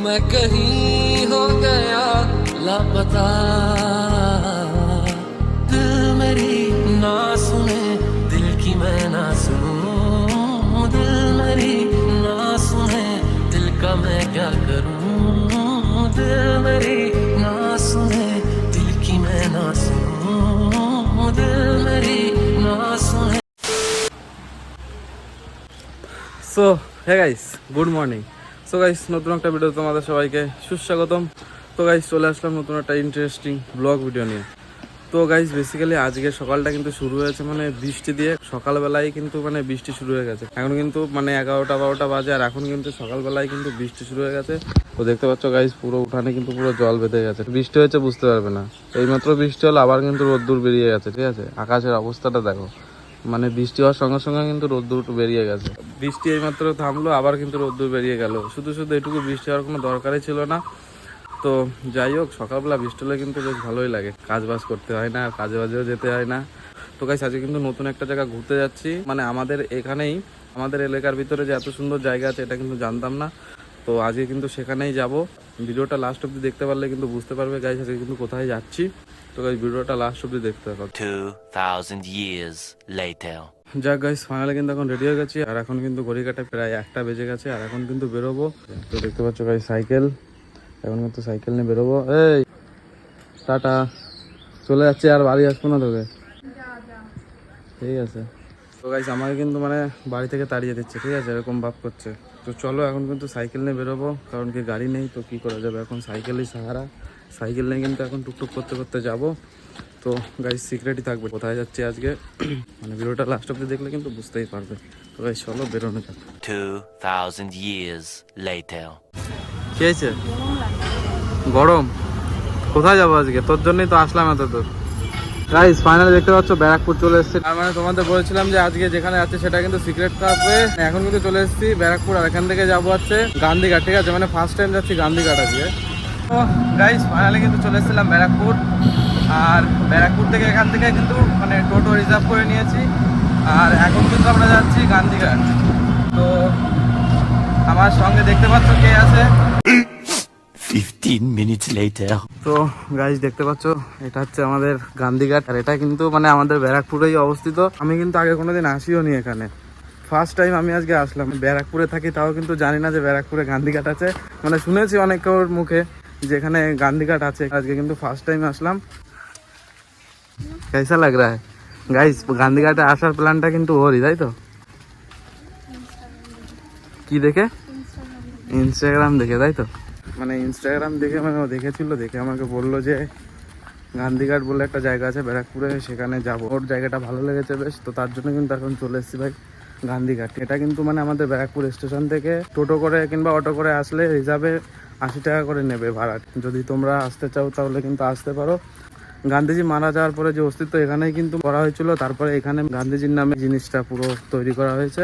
मैं कहीं हो गया लापता। दिल मेरी ना सुने, दिल की मैं ना सुनूं। दिल मेरी ना सुने, दिल का मैं क्या करूँ। दिल मेरी ना सुने, दिल की मैं ना सुनूं। दिल मेरी ना सुने। सो है guys good morning so guys নতুন একটা ভিডিও তোমাদের সবাইকে সুস্বাগতম। তো গাইস চলে আসলাম নতুন একটা ইন্টারেস্টিং ব্লগ ভিডিও নিয়ে। তো গাইস বেসিক্যালি আজকে সকালটা কিন্তু শুরু হয়েছে মানে বৃষ্টি দিয়ে। সকালবেলায় কিন্তু মানে বৃষ্টি শুরু হয়ে গেছে। এখন কিন্তু মানে এগারোটা বারোটা বাজে আর এখন কিন্তু সকালবেলায় কিন্তু বৃষ্টি শুরু হয়ে গেছে। তো দেখতে পাচ্ছ গাইস পুরো উঠানে কিন্তু পুরো জল বেঁধে গেছে। বৃষ্টি হয়েছে বুঝতে পারবে না। এইমাত্র বৃষ্টি হলো, আবার কিন্তু রোদ্দুর বেরিয়ে গেছে, ঠিক আছে? আকাশের অবস্থাটা দেখো। মানে বৃষ্টি হওয়ার সঙ্গে সঙ্গে কিন্তু রোদ্দুর বেরিয়ে গেছে। বৃষ্টি এইমাত্র থামলো, আবার কিন্তু রোদ্দুর বেরিয়ে গেল। শুধু শুধু এটুকু বৃষ্টি হওয়ার কোনো দরকারই ছিল না। তো যাই হোক, সকালবেলা বৃষ্টি হলে কিন্তু বেশ ভালোই লাগে। কাজ বাজ করতে হয় না, কাজে বাজেও যেতে হয় না। তো গাইস আজকে কিন্তু নতুন একটা জায়গা ঘুরতে যাচ্ছি। মানে আমাদের এখানেই, আমাদের এলাকার ভিতরে যে এত সুন্দর জায়গা আছে, এটা কিন্তু জানতাম না। তো আজকে কিন্তু সেখানেই যাব। ভিডিওটা লাস্ট অব্দি দেখতে পারলে কিন্তু বুঝতে পারবে গাইস আজকে কিন্তু কোথায় যাচ্ছি। তো গাইস ভিডিওটা লাস্ট অব্দি দেখতে হবে 2,000 years later. যাক গাইস ফাইনালি কিন্তু এখন রেডি হয়ে গেছি। আর এখন কিন্তু ঘড়ি কাটা প্রায় একটা বেজে গেছে আর এখন কিন্তু বেরোবো। তো দেখতে পাচ্ছ গাইস সাইকেল এখন কিন্তু সাইকেল নিয়ে বেরোবো। এই টাটা। চলে যাচ্ছে আর বাড়ি আসব না তোকে। ঠিক আছে। তো গাইস আমাকে কিন্তু মানে বাড়ি থেকে তাড়িয়ে দিচ্ছে ঠিক আছে? এরকম ভাব করছে। তো চলো এখন কিন্তু সাইকেল নিয়ে বেরোবো কারণ কি গাড়ি নেই তো কি করা যাবে? এখন সাইকেলই সাহারা। সাইকেল নিয়ে কিন্তু এখন টুকটুক করতে করতে যাব। তো গাইস সিক্রেটই থাকবে। কোথায় যাচ্ছে আজকে? মানে ভিডিওটা লাস্ট অব্দি দেখলে কিন্তু বুঝতেই পারবে। তো গাড়ি চলো বেরোনো যাক। 2,000 years later. কি হয়েছে? গরম? কোথায় যাব আজকে? তোর জন্যই তো আসলাম এত দূর গাইস ফাইনালি দেখতে পাচ্ছ, ব্যারাকপুর চলে এসেছে। তার মানে তোমাদের বলেছিলাম যে আজকে যেখানে আছে সেটা কিন্তু সিক্রেট থাকবে। এখন কিন্তু চলে এসেছি ব্যারাকপুর, আর এখান থেকে যাব হচ্ছে গান্ধীঘাট, ঠিক আছে? মানে ফার্স্ট টাইম যাচ্ছি গান্ধীঘাট আজকে। তো গাইস ফাইনালি কিন্তু চলে এসেছিলাম ব্যারাকপুর। আর ব্যারাকপুর থেকে এখান থেকে কিন্তু মানে টোটো রিজার্ভ করে নিয়েছি। আর এখন কিন্তু আমরা যাচ্ছি গান্ধীঘাট। তো আমার সঙ্গে দেখতে পাচ্ছ কে আছে? ফিফটিন মিনিটস লেটার তো গাইস দেখতে পাচ্ছো, এটা হচ্ছে আমাদের গান্ধীঘাট আর এটা কিন্তু মানে আমাদের ব্যারাকপুরেই অবস্থিত। আমি কিন্তু আগে কোনোদিন আসিও নি এখানে। ফার্স্ট টাইম আমি আজকে আসলাম। ব্যারাকপুরে থাকি, তাও কিন্তু জানি না যে ব্যারাকপুরে গান্ধীঘাট আছে। মানে শুনেছি অনেকের মুখে যে এখানে গান্ধীঘাট আছে। আজকে কিন্তু ফার্স্ট টাইম আসলাম। কেসা লাগ রা গাইস গান্ধীঘাটে আসার প্ল্যানটা কিন্তু ওরই, তাই তো? কি দেখে? ইনস্টাগ্রাম দেখে, তাই তো? মানে ইনস্টাগ্রাম দেখে মানে ও দেখেছিল, দেখে আমাকে বলল যে, গান্ধীঘাট বলে একটা জায়গা আছে ব্যারাকপুরে, সেখানে যাব। ওর জায়গাটা ভালো লেগেছে বেশ, তো তার জন্য কিন্তু এখন চলে এসেছি ভাই গান্ধীঘাট। এটা কিন্তু মানে আমাদের ব্যারাকপুর স্টেশন থেকে টোটো করে কিংবা অটো করে আসলে রিজার্ভে আশি টাকা করে নেবে ভাড়া। যদি তোমরা আসতে চাও তাহলে কিন্তু আসতে পারো। গান্ধীজি মারা যাওয়ার পরে যে অস্তিত্ব এখানেই কিন্তু করা হয়েছিল, তারপরে এখানে গান্ধীজির নামে জিনিসটা পুরো তৈরি করা হয়েছে।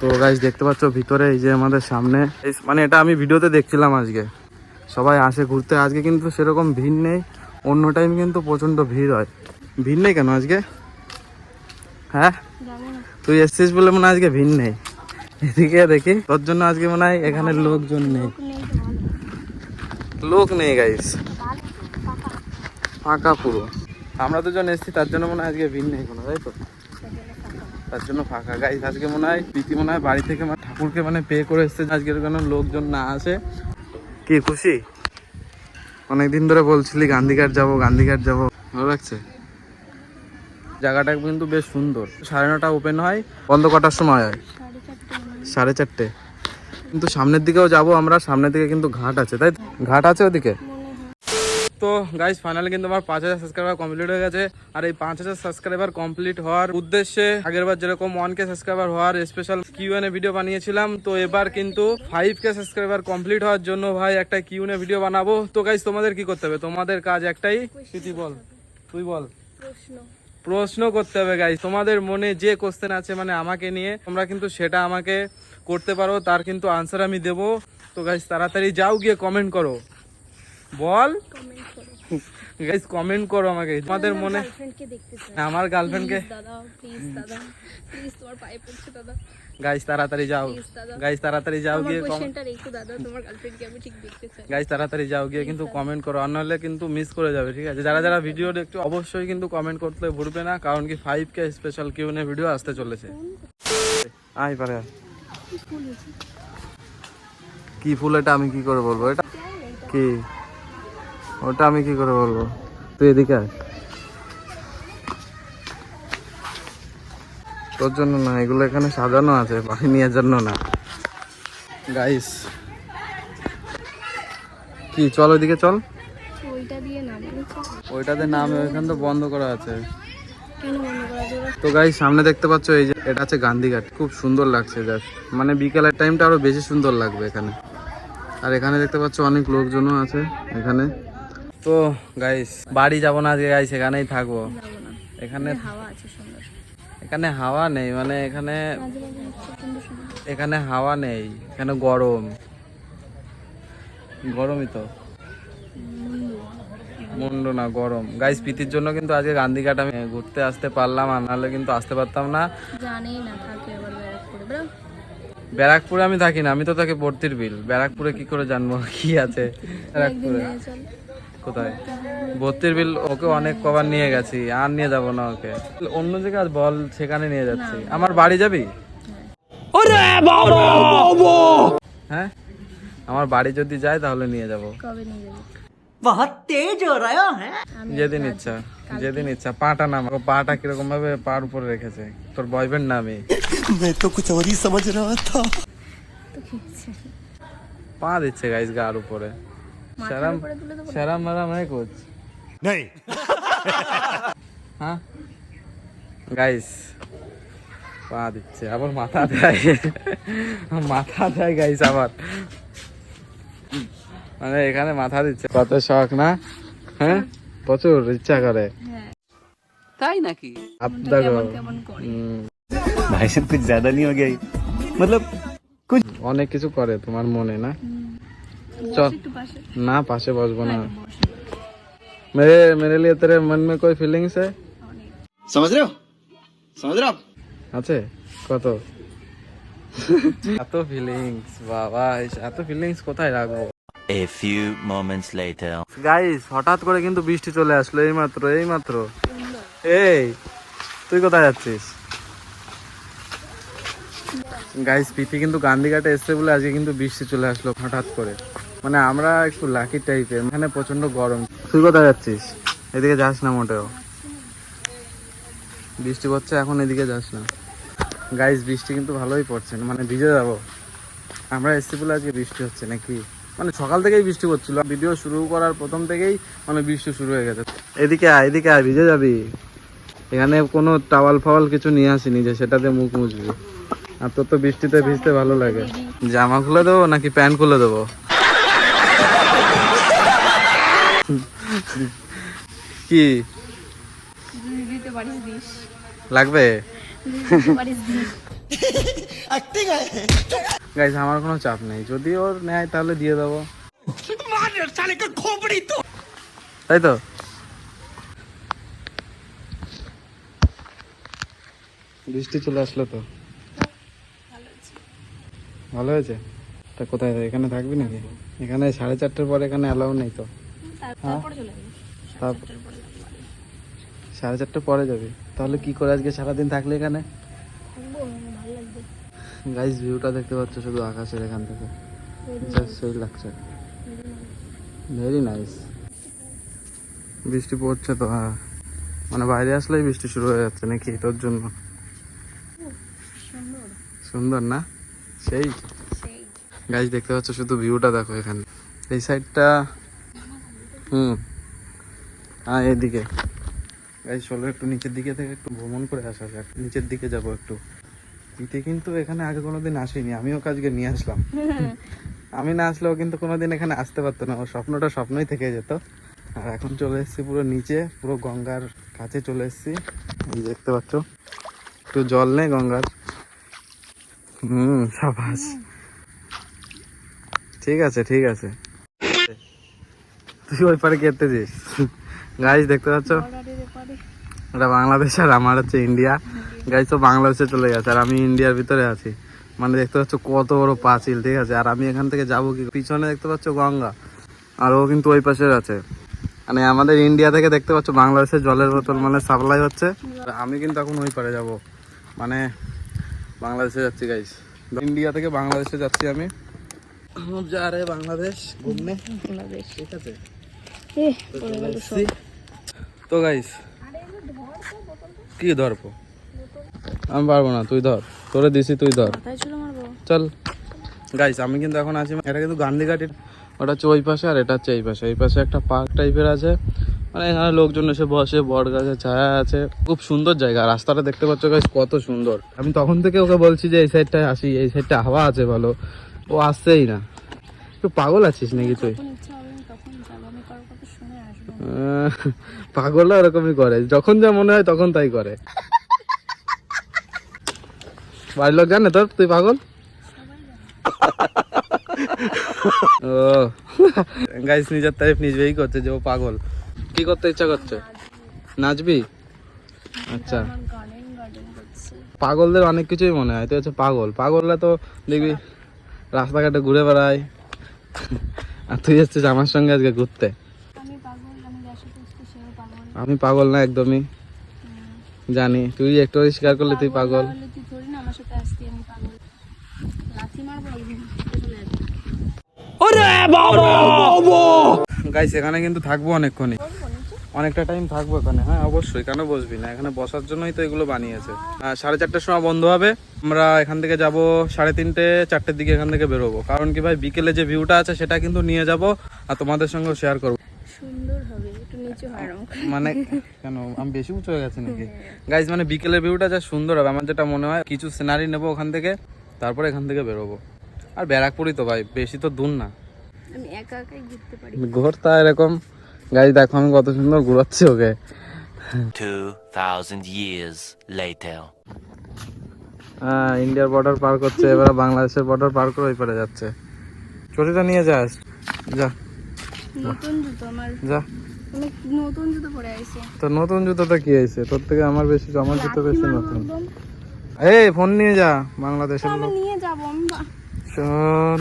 তো গাইজ দেখতে পাচ্ছ ভিতরে এই যে আমাদের সামনে। মানে এটা আমি ভিডিওতে দেখছিলাম আজকে। সবাই আসে ঘুরতে। আজকে কিন্তু সেরকম ভিড় নেই। অন্য টাইম কিন্তু প্রচণ্ড ভিড় হয়। ভিড় নেই কেন আজকে? হ্যাঁ? তুই এসছিস বলে মনে আজকে ভিড় নেই। এদিকে দেখি। তোর জন্য আজকে মনে হয় এখানে লোকজন নেই। লোক নেই গাইস ফাঁকা পুরো। আমরা দুজন এসেছি তার জন্য মনে হয় আজকে ভিড় নেই কোনো তাই তো? তার জন্য ফাঁকা। গাইস আজকে মনে হয় প্রীতি মনে হয় বাড়ি থেকে মানে ঠাকুরকে মানে পে করে এসছে। আজকের কোনো লোকজন না আসে। কি খুশি? অনেকদিন ধরে বলছিলি গান্ধীঘাট যাব গান্ধীঘাট যাব। ভালো লাগছে? জায়গাটা কিন্তু বেশ সুন্দর। সাড়ে নটা ওপেন হয়। বন্ধ কটার সময় হয়? সাড়ে চারটে। কিন্তু সামনের দিকেও যাব আমরা সামনের দিকে কিন্তু ঘাট আছে তাই? ঘাট আছে ওদিকে? তো গাইজ ফাইনালি কিন্তু আমার পাঁচ হাজার সাবস্ক্রাইবার কমপ্লিট হয়ে গেছে। আর এই পাঁচ হাজার সাবস্ক্রাইবার কমপ্লিট হওয়ার উদ্দেশ্যে আগের বার যেরকম ওয়ান কে সাবস্ক্রাইবার হওয়ার special Q and A video বানিয়েছিলাম তো এবার কিন্তু ফাইভ কে সাবস্ক্রাইবার কমপ্লিট হওয়ার জন্য ভাই একটা কিউএন এ ভিডিও বানাবো। তো গাইজ তোমাদের কি করতে হবে? তোমাদের কাজ একটাই? স্মৃতি বল। তুই বল। প্রশ্ন। করতে হবে গাইজ তোমাদের মনে যে কোশ্চেন আছে মানে আমাকে নিয়ে তোমরা কিন্তু সেটা আমাকে করতে পারো তার কিন্তু আনসার আমি দেবো। তো গাইজ তাড়াতাড়ি যাও গিয়ে কমেন্ট করো। বল। গাইস কমেন্ট করো আমাকে। তোমাদের মনে গার্লফ্রেন্ডকে আমার গার্লফ্রেন্ডকে গাইস তাড়াতাড়ি যাও। গাইস তাড়াতাড়ি যাও গিয়ে গাইস তাড়াতাড়ি যাও গিয়ে কিন্তু কমেন্ট করো। আর নাহলে কিন্তু মিস করে যাবে ঠিক আছে? যারা যারা ভিডিও দেখছ অবশ্যই কিন্তু কমেন্ট করতে ভুলবে না কারণ কি five K special Q video আসতে চলেছে। আয় পারে। কি ফুল এটা আমি কি করে বলব? এটা? কি? ওটা আমি কি করে বলব? তুই এদিকে আয়। তোর জন্য না এগুলো এখানে সাজানো আছে বাড়ি নেওয়ার জন্য না। গাইস কি চল ওইদিকে চল। ওইটা দিয়ে না ওইটাতে নাম ওইখান তো বন্ধ করা আছে। কেন বন্ধ করা যাবে? তো গাই সামনে দেখতে পাচ্ছ এই যে এটা আছে গান্ধীঘাট খুব সুন্দর লাগছে জাস্ট মানে বিকেলের টাইমটা আরও বেশি সুন্দর লাগবে এখানে। আর এখানে দেখতে পাচ্ছ অনেক লোকজনও আছে এখানে। তো গাইস বাড়ি যাব না আজকে গাইস এখানেই থাকব। এখানে এখানে হাওয়া নেই মানে এখানে এখানে হাওয়া নেই এখানে গরম। গরমই তো। মুন্ড না গরম। গাইস পিতির জন্য কিন্তু আজকে গান্ধীঘাট আমি ঘুরতে আসতে পারলাম আর নাহলে কিন্তু আসতে পারতাম না। ব্যারাকপুরে আমি থাকি না আমি তো থাকি ভর্তির বিল ব্যারাকপুরে কি করে জানব কি আছে? ব্যারাকপুরে। কোথায় ভর্তির বিল ওকে অনেক কবার নিয়ে গেছি আর নিয়ে যাব না ওকে অন্য জায়গায় বল সেখানে নিয়ে যাচ্ছি আমার বাড়ি যাবি হ্যাঁ আমার বাড়ি যদি যায় তাহলে নিয়ে যাব কবে নিয়ে যাবি যেদিন ইচ্ছা যেদিন ইচ্ছা পাটা নাম ও পাটা কিরকম ভাবে পার উপরে রেখেছে তোর বয়ফ্রেন্ড নামে मैं तो कुछ और ही समझ रहा था তো কি হচ্ছে? পা দিচ্ছে গাইস গার উপরে কোচ। হ্যাঁ? গাইস পা দিচ্ছে আবার মাথা দেয়। মাথা দেয় গাইস আবার। মানে এখানে মাথা দিচ্ছে। কত শখ না? হ্যাঁ? প্রচুর ইচ্ছা করে। তাই নাকি? ভাই সব কিছু জাদা নিয়ে গেই মতলব অনেক কিছু করে তোমার মনে না? চল একটু পাশে না পাশে বসবো না বস मेरे मेरे लिए तेरे मन में कोई फीलिंग्स है অনেক समझ रहे हो समझ रहे हो आप আছে কত এত ফিলিংস বাবা এই- এত ফিলিংস কোথায় রাখবো A few moments later. Guys হঠাৎ করে কিন্তু বৃষ্টি চলে আসলো এই মাত্র এই মাত্র এই তুই কোথায় যাচ্ছিস গাইস পিপি কিন্তু গান্ধীঘাটে এসছে বলে আজকে কিন্তু বৃষ্টি চলে আসলো হঠাৎ করে মানে আমরা একটু লাকি টাইপের এখানে প্রচণ্ড গরম। তুই কোথায় যাচ্ছিস? এদিকে যাস না মোটেও। বৃষ্টি পড়ছে, এখন এদিকে যাস না। গাইস বৃষ্টি কিন্তু ভালোই পড়ছে মানে ভিজে যাব। আমরা এসছি বলে আজকে বৃষ্টি হচ্ছে নাকি? মানে সকাল থেকেই বৃষ্টি পড়ছিল। ভিডিও শুরু করার প্রথম থেকেই মানে বৃষ্টি শুরু হয়ে গেছে। এদিকে আয় এদিকে আয়, ভিজে যাবি। এখানে কোনো টাওয়াল ফাওয়াল কিছু নিয়ে আসিনি যে সেটাতে মুখ মুছবি। আর তোর তো বৃষ্টিতে ভিজতে ভালো লাগে। জামা খুলে দেবো নাকি প্যান্ট খুলে দেবো? কি? লাগবে? গাইস আমার কোনো চাপ নেই। যদি ওর নেয়, তাহলে দিয়ে দেবো। তাই তো? বৃষ্টি চলে আসলো তো। ভালো হয়েছে? তা কোথায়? এখানে থাকবি নাকি? এখানে সাড়ে চারটের পর এখানে অ্যালাউ নেই তো। তারপরে চলে যাবি। সাড়ে চারটে পরে যাবি। তাহলে কি করে আজকে সারাদিন থাকলে এখানে? গাইস ভিউটা দেখতে পাচ্ছ শুধু আকাশের এখান থেকে। জাস্ট সেই লাগছে। ভেরি নাইস বৃষ্টি পড়ছে তো হ্যাঁ। মানে বাইরে আসলেই বৃষ্টি শুরু হয়ে যাচ্ছে নাকি তোর জন্য? সুন্দর। না? সেই? সেই। গাছ দেখতে পাচ্ছ শুধু ভিউটা দেখো এখানে। এই সাইডটা হুম। হ্যাঁ এদিকে। গাছ চলো একটু নিচের দিকে থেকে একটু ভ্রমণ করে আসা যাক। নিচের দিকে যাব একটু। ইতে কিন্তু এখানে আগে কোনোদিন আসিনি, আমিও কাজকে নিয়ে আসলাম। আমি না আসলেও কিন্তু কোনোদিন এখানে আসতে পারতো না। ওর স্বপ্নটা স্বপ্নই থেকে যেত। আর এখন চলে এসেছি পুরো নিচে, পুরো গঙ্গার কাছে চলে এসেছি। এই দেখতে পাচ্ছ? একটু জল নেই গঙ্গার। হুম, সাবাস। ঠিক আছে ঠিক আছে। তুই ওই পারে কেটেছিস গাইজ দেখতে পাচ্ছ? এটা বাংলাদেশ আর আমার হচ্ছে ইন্ডিয়া গাইজ তো বাংলাদেশে চলে গেছে আর আমি ইন্ডিয়ার ভিতরে আছি। মানে দেখতে পাচ্ছ কত বড় পাঁচিল ঠিক আছে? আর আমি এখান থেকে যাব কি? পিছনে দেখতে পাচ্ছ গঙ্গা। আর ও কিন্তু ওই পাশের আছে। মানে আমাদের ইন্ডিয়া থেকে দেখতে পাচ্ছ বাংলাদেশের জলের বোতল মানে সাপ্লাই হচ্ছে। আমি কিন্তু এখন ওই পারে যাব। মানে বাংলাদেশে যাচ্ছি গাইস ইন্ডিয়া থেকে বাংলাদেশে যাচ্ছি আমি। যা রে বাংলাদেশ ঘুমনে। ঠিক আছে? তো গাইস কি ধরবো আমি পারব না তুই ধর। তোরে দিছি তুই ধর। চল গাইস আমি কিন্তু এখন আছি এটা কিন্তু গান্ধীঘাটের ওটা হচ্ছে ওই পাশে আর এটা হচ্ছে এই পাশে এই পাশে একটা পার্ক টাইপের আছে। মানে এখানে লোকজন এসে বসে বট গাছের ছায়া আছে। খুব সুন্দর জায়গা। রাস্তাটা দেখতে পাচ্ছ গাইস কত সুন্দর। আমি তখন থেকে ওকে বলছি যে এই সাইডটায় আসি এই সাইডটা হাওয়া আছে ভালো। ও আসছেই না। একটু পাগল আছিস নাকি তুই? পাগলরা ওরকমই করে। যখন যা মনে হয় তখন তাই করে। বাড়ির লোক জানে তোর? তুই পাগল? ও। গাইস নিজের তারিফ নিজেই করছে যে ও পাগল। কি করতে ইচ্ছা করছে? নাচবি? আচ্ছা। পাগলদের অনেক কিছুই মনে হয়। তুই হচ্ছে পাগল। পাগলরা তো দেখবি রাস্তাঘাটে ঘুরে বেড়ায়। আর তুই হচ্ছে আমার সঙ্গে আজকে ঘুরতে? আমি পাগল না একদমই। জানি তুই একটু স্বীকার করলে তুই পাগল গাইস এখানে কিন্তু থাকব অনেকক্ষণই। অনেকটা টাইম থাকব এখানে। হ্যাঁ অবশ্যই কেন বসবি না? এখানে বসার জন্যই তো এগুলো বানিয়েছে। সাড়ে চারটের সময় বন্ধ হবে। আমরা এখান থেকে যাব সাড়ে তিনটে চারটের দিকে এখান থেকে বেরোবো। কারণ কি ভাই বিকেলে যে ভিউটা আছে সেটা কিন্তু নিয়ে যাব আর তোমাদের সঙ্গে শেয়ার করব। সুন্দর হবে একটু নিচু মানে কেন? আমি বেশি উঁচু হয়ে গেছি নাকি? গাইজ মানে বিকেলের ভিউটা যা সুন্দর হবে আমার যেটা মনে হয় কিছু সিনারি নেব ওখান থেকে তারপরে এখান থেকে বেরোবো। আর ব্যারাকপুরই তো ভাই বেশি তো দূর না। আমি একা একাই ঘুরতে পারি। ঘুরতা এরকম। গাড়ি দেখো আমি কত সুন্দর ঘুরাচ্ছি ওকে। 2,000 years later. হ্যাঁ ইন্ডিয়ার বর্ডার পার করছে এবার বাংলাদেশের বর্ডার পার করে ওই পারে যাচ্ছে। ছুটিটা নিয়ে যাস যা। নতুন জুতো আমার। যা। নতুন জুতো পরে আইছি। তো নতুন জুতোটা কি হয়েছে? তোর থেকে আমার বেশি আমার জুতো বেশি নতুন। এই ফোন নিয়ে যা বাংলাদেশের লোক। নিয়ে যাব শোন।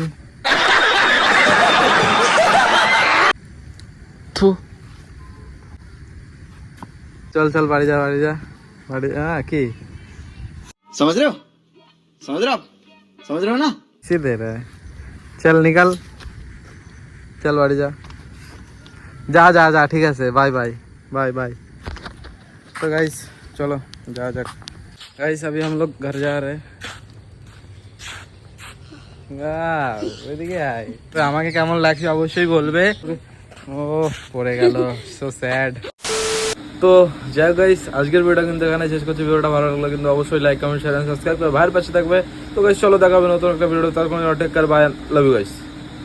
থু চল চল বাড়ি যা বাড়ি যা বাড়ি হ্যাঁ কি समझ रहे हो समझ रहे हो आप समझ रहे हो ना सीधे रहे चल निकल चल बाड़ी जा जा जा जा ठीक है से बाय बाय बाय बाय तो गाइस चलो जा जा गाइस अभी हम लोग घर जा रहे हैं আহ, ওইদিকে আয় তো আমাকে কেমন লাগছে অবশ্যই বলবে ও পড়ে গেল। সো স্যাড তো, যাই গাইস আজকের ভিডিও কিন্তু এখানে শেষ করছি। ভিডিওটা ভালো লাগল কিন্তু অবশ্যই লাইক কমেন্ট শেয়ার সাবস্ক্রাইব করে ভাইয়ের পাশে থাকবে। তো গাইস চলো দেখাবে নতুন একটা ভিডিও তার কোনো take care bye love you guys